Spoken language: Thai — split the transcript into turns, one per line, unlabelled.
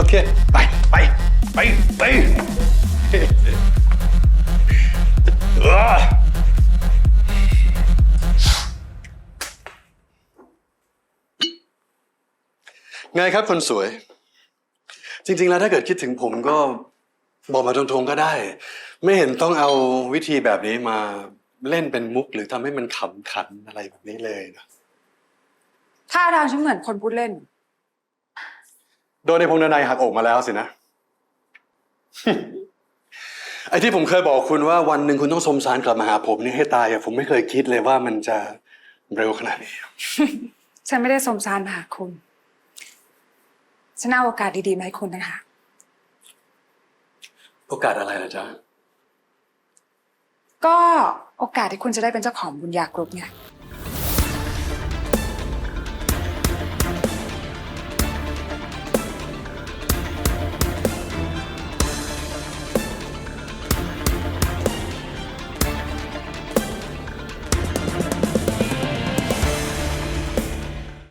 โอเค ไปไปไปไปไงครับคนสวย จริง ๆ แล้วถ้าเกิดคิดถึงผมก็บอกมาตรงๆก็ได้ ไม่เห็นต้องเอาวิธีแบบนี้มาเล่นเป็นมุก หรือทำให้มันขำขันอะไรแบบนี้เลยนะ
ท่าทางฉันเหมือนคนพูดเล่น
โดนในพงษ์ดนัยหักอกมาแล้วสินะ ไอ้ที่ผมเคยบอกคุณว่าวันหนึ่งคุณต้องสมสารกลับมาหาผมนี่ให้ตายอะผมไม่เคยคิดเลยว่ามันจะเร็วขนาดนี้
ฉันไม่ได้สมสารมาหาคุณ ฉันเอาโอกาสดีๆมาให้คุณนะคะ
โอกาสอะไรล่ะจ๊ะ
ก็โอกาสที่คุณจะได้เป็นเจ้าของบุญญากรุ๊ปไง